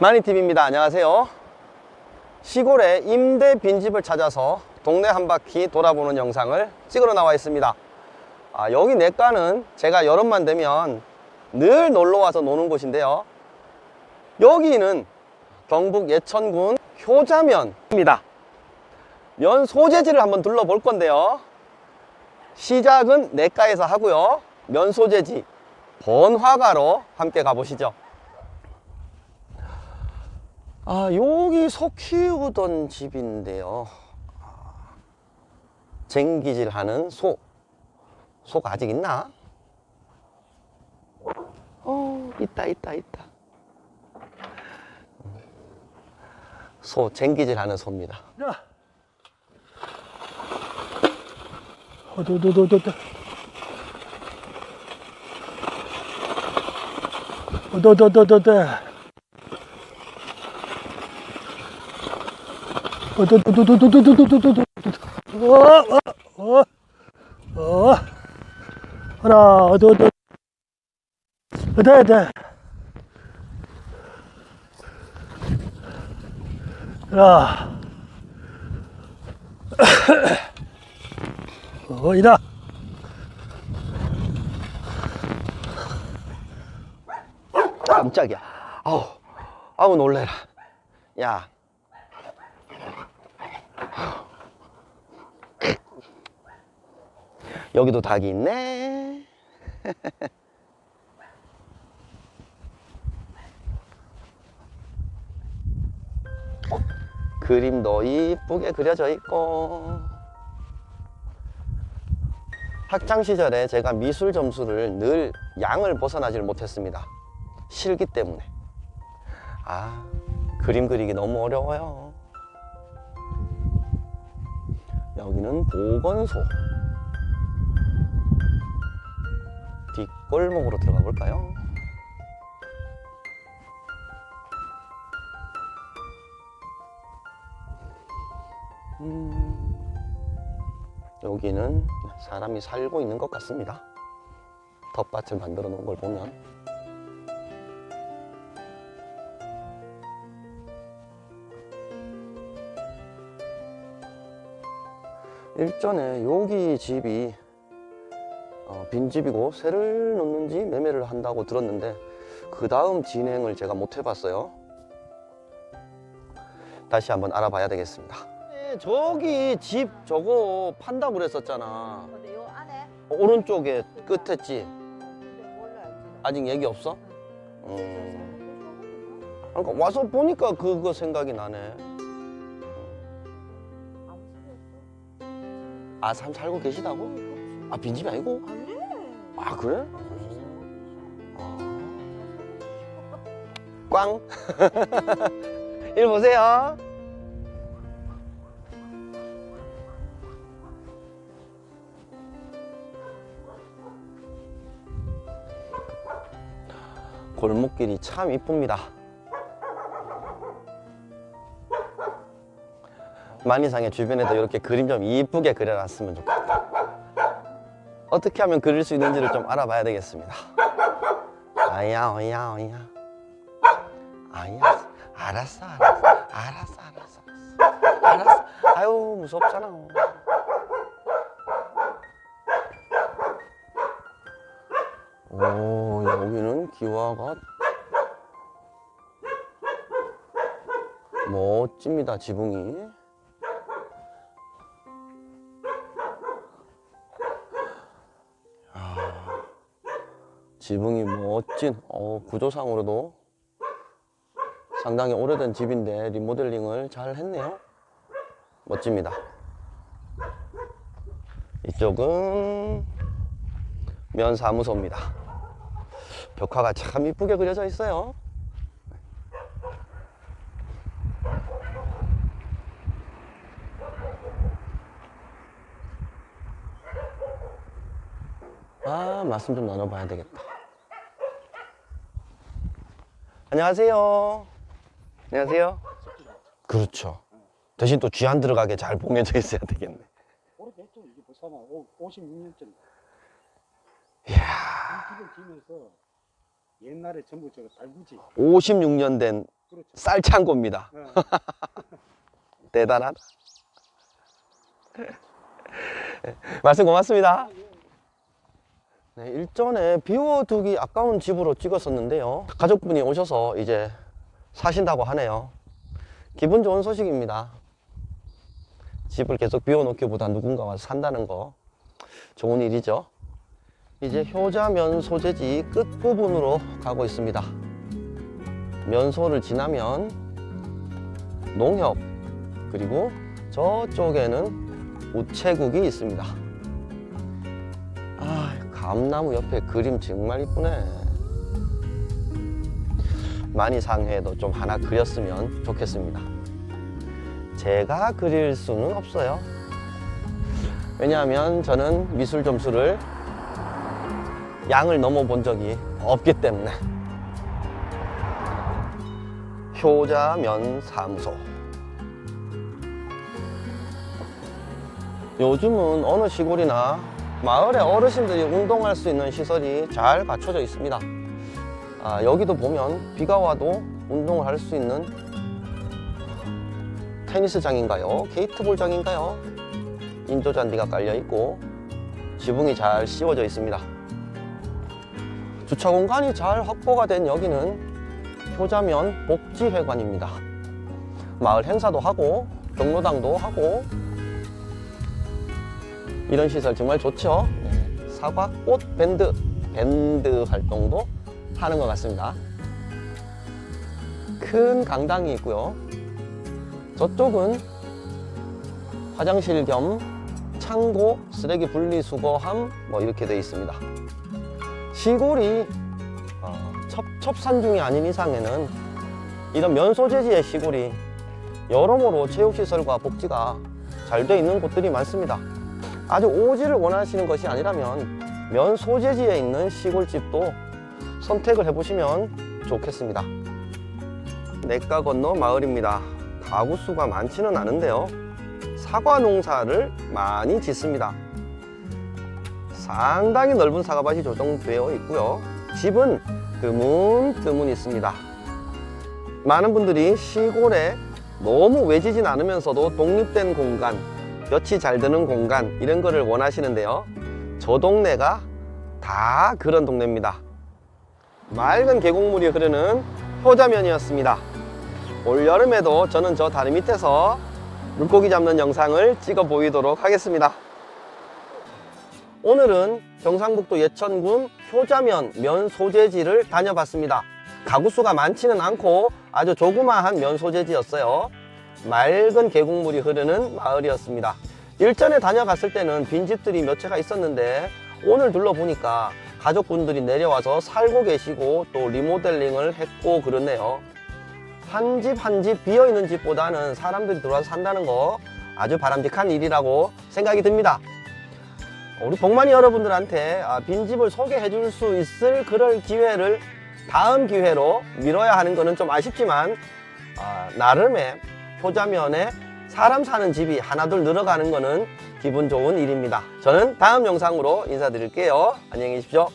마니TV입니다. 안녕하세요. 시골에 임대 빈집을 찾아서 동네 한 바퀴 돌아보는 영상을 찍으러 나와 있습니다. 아, 여기 내과는 제가 여름만 되면 늘 놀러 와서 노는 곳인데요. 여기는 경북 예천군 효자면입니다. 면 소재지를 한번 둘러볼 건데요. 시작은 내과에서 하고요. 면 소재지 번화가로 함께 가보시죠. 아, 여기 소 키우던 집인데요. 아, 쟁기질 하는 소. 소가 아직 있나? 어, 있다, 있다, 있다. 소, 쟁기질 하는 소입니다. 야. 어두두두두두. 어두두두두두. 어어어어어 하나 어어어 어다 어다 하나 어이다 깜짝이야. 아우 아우 놀래라. 야 여기도 닭이 있네. 그림도 이쁘게 그려져 있고. 학창 시절에 제가 미술 점수를 늘 양을 벗어나질 못했습니다. 실기 때문에. 아, 그림 그리기 너무 어려워요. 여기는 보건소. 뒷골목으로 들어가 볼까요? 음, 여기는 사람이 살고 있는 것 같습니다. 텃밭을 만들어 놓은 걸 보면. 일전에 여기 집이 어, 빈집이고 새를 놓는지 매매를 한다고 들었는데 그 다음 진행을 제가 못 해봤어요. 다시 한번 알아봐야 되겠습니다. 네, 저기 집 저거 판다고 그랬었잖아. 근데 요 안에 오른쪽에 끝에 집 지금. 아직 얘기 없어? 음. 그러니까 와서 보니까 그거 생각이 나네. 아, 삶 살고 계시다고? 아, 빈집이 아니고? 아니. 아, 그래? 아. 꽝. 일 보세요. 골목길이 참 이쁩니다. 만이상의 주변에도 이렇게 그림 좀 이쁘게 그려놨으면 좋겠다. 어떻게 하면 그릴 수 있는지를 좀 알아봐야 되겠습니다. 아야, 어야, 어야. 아야, 알았어, 알았어, 알았어, 알았어, 알았어. 아유, 무섭잖아. 오, 여기는 기와가 멋집니다, 지붕이. 지붕이 멋진 어, 구조상으로도 상당히 오래된 집인데 리모델링을 잘 했네요. 멋집니다. 이쪽은 면사무소입니다. 벽화가 참 이쁘게 그려져 있어요. 아, 말씀 좀 나눠봐야 되겠다. 안녕하세요. 안녕하세요. 그렇죠. 대신 또 쥐 안 들어가게 잘 봉해져 있어야 되겠네. 오래됐죠 이게 벌써 한 56년쯤 이야, 집을 지면서 옛날에 전부 저거 달구지 56년 된 그렇죠. 쌀창고입니다. 네. 대단하다. 말씀 고맙습니다. 네, 일전에 비워두기 아까운 집으로 찍었었는데요. 가족분이 오셔서 이제 사신다고 하네요. 기분 좋은 소식입니다. 집을 계속 비워놓기보다 누군가 와서 산다는 거 좋은 일이죠. 이제 효자면 소재지 끝부분으로 가고 있습니다. 면소를 지나면 농협 그리고 저쪽에는 우체국이 있습니다. 아, 감나무 옆에 그림 정말 이쁘네. 만이상회도 좀 하나 그렸으면 좋겠습니다. 제가 그릴 수는 없어요. 왜냐하면 저는 미술 점수를 양을 넘어본 적이 없기 때문에. 효자면 사무소. 요즘은 어느 시골이나 마을에 어르신들이 운동할 수 있는 시설이 잘 갖춰져 있습니다. 아, 여기도 보면 비가 와도 운동을 할 수 있는 테니스장인가요? 게이트볼장인가요? 인조잔디가 깔려 있고 지붕이 잘 씌워져 있습니다. 주차 공간이 잘 확보가 된 여기는 효자면 복지회관입니다. 마을 행사도 하고 경로당도 하고 이런 시설 정말 좋죠. 네, 사과 꽃 밴드 밴드 활동도 하는 것 같습니다. 큰 강당이 있고요. 저쪽은 화장실 겸 창고, 쓰레기 분리수거함 뭐 이렇게 되어 있습니다. 시골이 어, 첩 첩산중이 아닌 이상에는 이런 면소재지의 시골이 여러모로 체육시설과 복지가 잘돼 있는 곳들이 많습니다. 아주 오지를 원하시는 것이 아니라면 면 소재지에 있는 시골집도 선택을 해보시면 좋겠습니다. 내가 건너 마을입니다. 가구 수가 많지는 않은데요. 사과 농사를 많이 짓습니다. 상당히 넓은 사과밭이 조성되어 있고요. 집은 드문드문 있습니다. 많은 분들이 시골에 너무 외지진 않으면서도 독립된 공간, 볕이 잘 드는 공간 이런 거를 원하시는데요. 저 동네가 다 그런 동네입니다. 맑은 계곡물이 흐르는 효자면이었습니다. 올 여름에도 저는 저 다리 밑에서 물고기 잡는 영상을 찍어 보이도록 하겠습니다. 오늘은 경상북도 예천군 효자면 면 소재지를 다녀봤습니다. 가구 수가 많지는 않고 아주 조그마한 면 소재지였어요. 맑은 계곡물이 흐르는 마을이었습니다. 일전에 다녀갔을 때는 빈집들이 몇 채가 있었는데 오늘 둘러보니까 가족분들이 내려와서 살고 계시고 또 리모델링을 했고 그렇네요. 한 집 한 집 비어 있는 집보다는 사람들이 들어와서 산다는 거 아주 바람직한 일이라고 생각이 듭니다. 우리 복만이 여러분들한테 아, 빈집을 소개해 줄 수 있을 그럴 기회를 다음 기회로 미뤄야 하는 것은 좀 아쉽지만 아, 나름의 효자면에 사람 사는 집이 하나둘 늘어가는 것은 기분 좋은 일입니다. 저는 다음 영상으로 인사드릴게요. 안녕히 계십시오.